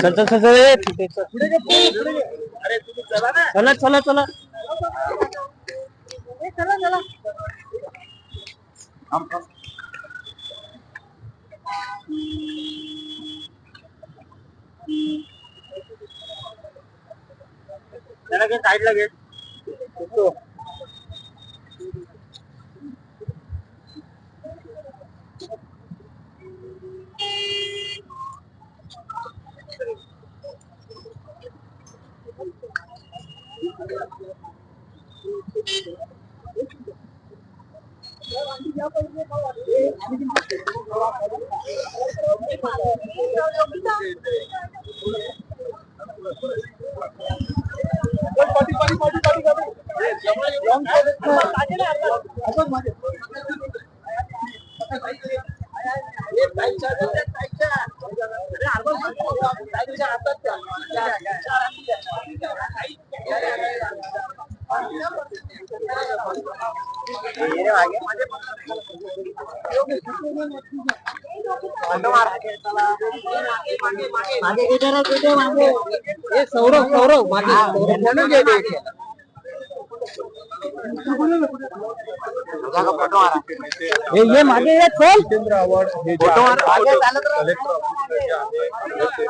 चल चल चल ए, तिथे चल. चला चला चला त्याला घे साईडला घे सौरव सौरव मागे सौरव. म्हणून घे ते. ए, ये मागे ये चल जितेंद्र अवॉर्ड हे जे फोटो आहे, मार- मागे चालत राहा. कलेक्टर ऑफिसचं जे आहे, हे ते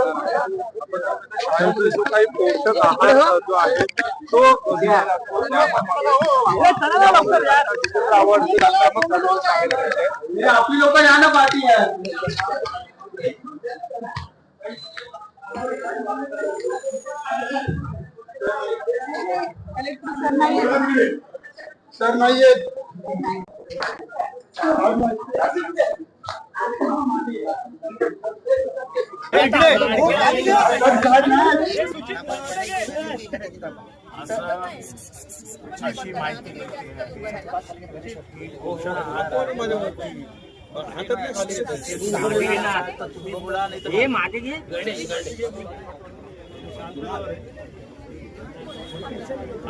त्यांचे जो काही पोषक आहार जो आहे तो दिला जातो. त्याप्रमाणे जितेंद्र अवॉर्ड जे संस्थापक मंडळाने सांगितलेलं आहे. आपली लोक या ना पार्टी सर नाहीये अशी माहिती मिळते की पोषण आहार सांगली ना, आता तुम्ही बोला नाही तर हे मागे घे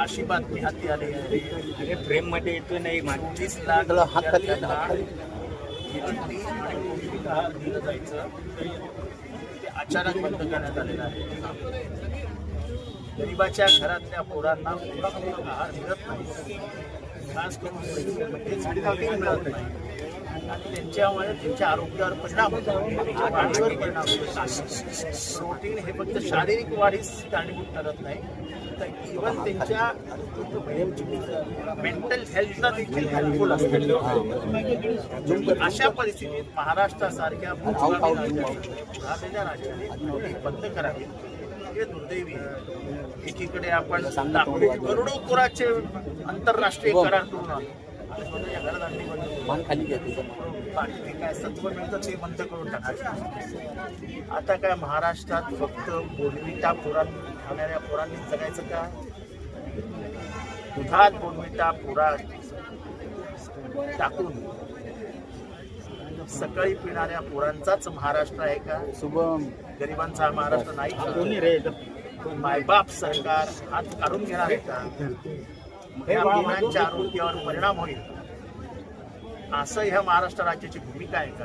अशी बातमी हाती आली आहे. अरे फ्रेममध्ये येतोय नाही चोवीस लाख दिलं जायचं. ते अचानक बंद करण्यात आलेलं आहे. गरिबाच्या घरातल्या पोरांना आहार मिळत नाही? खास करून मिळत नाही. आणि त्यांच्यामुळे त्यांच्या आरोग्यावर परिणाम होतो. त्यांच्या वाढीवर परिणाम होतो. प्रोटीन हे फक्त शारीरिक वाढीस कारणीभूत ठरत नाही. तर इव्हन त्यांच्या मेंटल हेल्थला देखील हेल्पफुल असते. अशा परिस्थितीत महाराष्ट्रासारख्या भूभागी राज्याने हे बंद करावी. हे दुर्दैवी आहे. एकीकडे आपण करोडो कोराचे आंतरराष्ट्रीय करार करून आलो. बाकी काय सत्व मिळतं ते बंद करून टाकायचं. आता काय महाराष्ट्रात फक्त बोनविटा पोरां खाणाऱ्या पोरांनी जगायचं का? दुधात बोनविटा पोरा टाकून सकाळी पिणाऱ्या पोरांचाच महाराष्ट्र आहे का? शुभम. गरिबांचा महाराष्ट्र नाही. मायबाप सरकार हात काढून घेणार आहे का? मुलांच्या आरोग्यावर परिणाम होईल? असं ह्या महाराष्ट्र राज्याची भूमिका आहे का?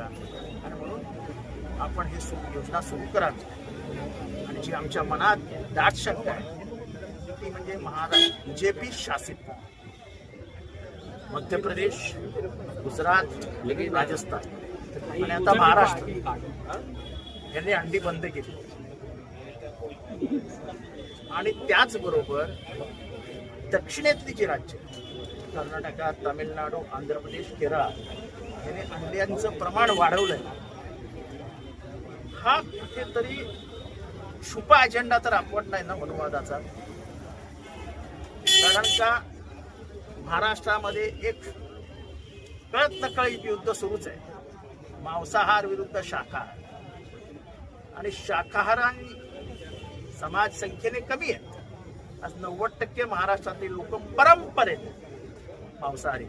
आणि म्हणून आपण ही योजना सुरू करावी. आणि जी आमच्या मनात दाट शंका आहे ती म्हणजे महाराष्ट्र बीजेपी शासित. मध्य प्रदेश गुजरात राजस्थान. आणि आता महाराष्ट्र. यांनी अंडी बंद केली. आणि त्याचबरोबर दक्षिणेतली जी राज्य कर्नाटका तामिळनाडू आंध्र प्रदेश केरळ यांनी अंड्यांचं प्रमाण वाढवलंय. हा कुठेतरी छुपा अजेंडा तर आपण नाही ना अनुवादाचा कारण का महाराष्ट्रामध्ये एक कळत नकळीत युद्ध सुरूच आहे. मांसाहार विरुद्ध शाकाहार. आणि शाकाहारांनी समाज संख्येने कमी आहेत. आज नव्वद टक्के महाराष्ट्रातील लोक परंपरेत मांसाहारी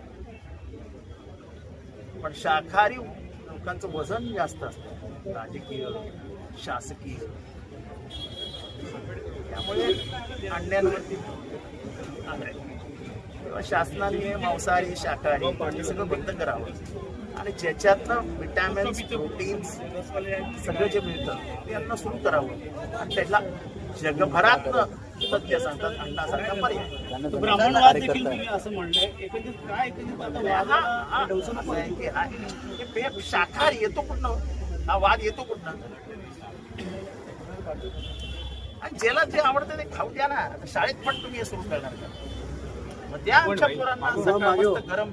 पण शाकाहारी लोकांचं वजन जास्त असतं. राजकीय शासकीय. त्यामुळे अंड्यांवरती तेव्हा शासनाने मांसाहारी शाकाहारी हे सगळं बंद करावं. आणि ज्याच्यातनं विटॅमिन्स प्रोटीन्स सगळं जे मिळतं ते अन्न सुरू करावं. आणि त्याला जगभरात सत्य सांगतात पर्याय ब्राह्मणवाद देखील तुम्ही असं म्हणलंय एकंदरीत काय एकंदरीत शाकाहारी येतो कुठनं? हा वाद येतो कुठनं? आणि ज्याला जे आवडतं ते खाऊ द्या ना. शाळेत पण तुम्ही हे सुरू करणार का? मग द्या आमच्या पोरांना. गरम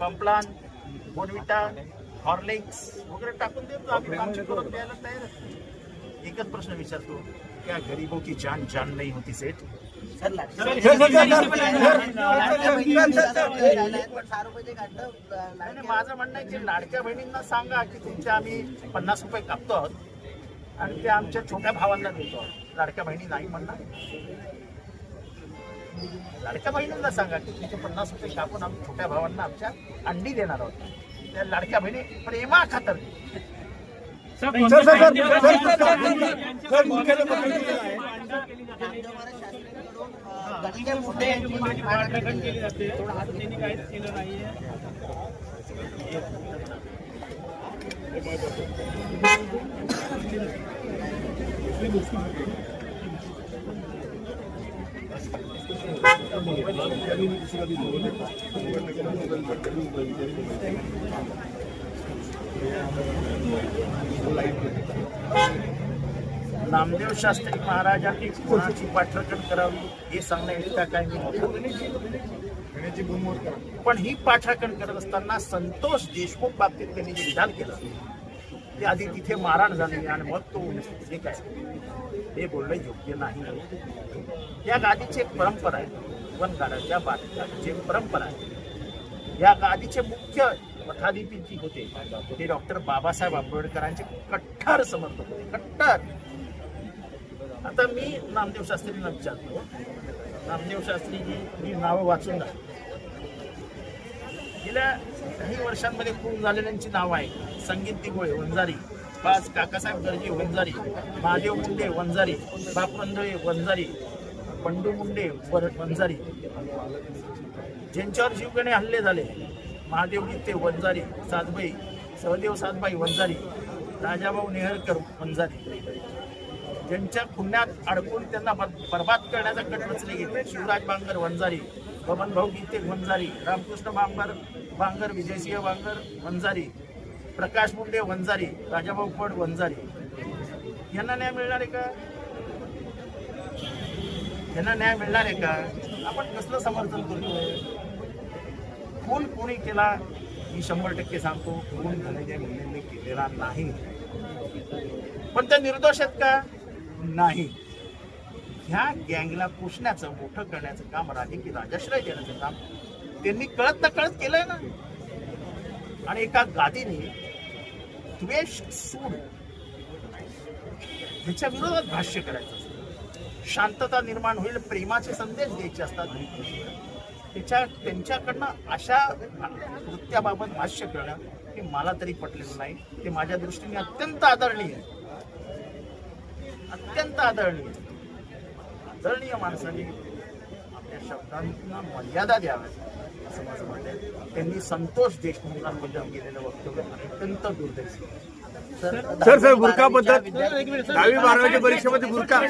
पंपलान बोनविटा हॉर्लिक्स वगैरे टाकून देतो. आम्ही आमच्या पोरांना द्यायला तयार. एकच प्रश्न विचारतो. क्या गरीबों की जान जान नहीं होती सेठ माझं म्हणणं आहे की लाडक्या बहिणींना सांगा की तुमच्या आम्ही पन्नास रुपये कापतो आहोत आणि ते आमच्या छोट्या भावांना देतो आहोत लाडक्या बहिणी नाही म्हणणार लाडक्या बहिणींना सांगा की तुमचे पन्नास रुपये कापून आम्ही छोट्या भावांना आमच्या अंडी देणार आहोत त्या लाडक्या बहिणी प्रेमा खातर पाठराखण केली जाते आता त्यांनी काहीच केलं नाहीये नामदेव शास्त्री महाराजांनी कोणाची पाठराखण करावी हे सांगण्याइतका काय मी पण ही पाठराखण करत असताना संतोष देशमुख बाबतीत त्यांनी जे विधान केलं ते आधी तिथे मारहाण झाली आणि मग तो हे काय हे बोलणं योग्य नाही. या गादीची एक परंपरा आहे वनगाडाच्या बाधिताची एक परंपरा आहे. या गादीचे मुख्य मठाधिपती होते. ते डॉक्टर बाबासाहेब आंबेडकरांचे कट्टार समर्थक होते. कट्टार आता मी नामदेव शास्त्रींना विचारतो. नामदेव शास्त्रीजी मी नावं वाचून गेल्या काही वर्षांमध्ये खूप झालेल्यांची नावं आहे संगीत दिगोळे वंजारी. पाच काकासाहेब गर्जे वंजारी. महादेव मुंडे वंजारी. बापमंदळे वंजारी. पंडू मुंडे वंजारी. ज्यांच्यावर जीवघेणे हल्ले झाले महादेव गीते वंजारी सातबाई सहदेव सातबाई वंजारी राजाभाऊ नेहरकर वंजारी. ज्यांच्या पुण्यात अडकून त्यांना बर्बाद करण्याचा कट रचले गेले शिवराज बांगर वंजारी बबन भाऊ गीते वंजारी रामकृष्ण बांगर बांगर विजयसिंह बांगर वंजारी प्रकाश मुंडे वंजारी राजाभाऊ फड वंजारी. यांना न्याय मिळणार आहे का? यांना न्याय मिळणार आहे का? आपण कसलं समर्थन करतोय? कोण कोणी केला मी शंभर टक्के सांगतो कोण धनंजय मुंडेंनी केलेला नाही. पण ते निर्दोष आहेत का? नाही. ह्या गँगला पुसण्याचं मोठं करण्याचं काम राजकीय राजाश्रय देण्याचं काम त्यांनी कळत न कळत केलंय ना. आणि एका गादीने द्वेष सूड ह्याच्या विरोधात भाष्य करायचं असतं. शांतता निर्माण होईल प्रेमाचे संदेश द्यायचे असतात. त्याच्या त्यांच्याकडनं अशा कृत्याबाबत भाष्य करणं हे मला तरी पटलेलं नाही ते माझ्या दृष्टीने अत्यंत आदरणीय आहे अत्यंत आदरणीय आदरणीय माणसाने आपल्या शब्दांना मर्यादा द्याव्यात असं माझं म्हणणं आहे त्यांनी संतोष देशमुखांबद्दल केलेलं वक्तव्य अत्यंत दुर्दैवी सर सर बुरका पद्धत दहावी बारावीच्या परीक्षेमध्ये बुरका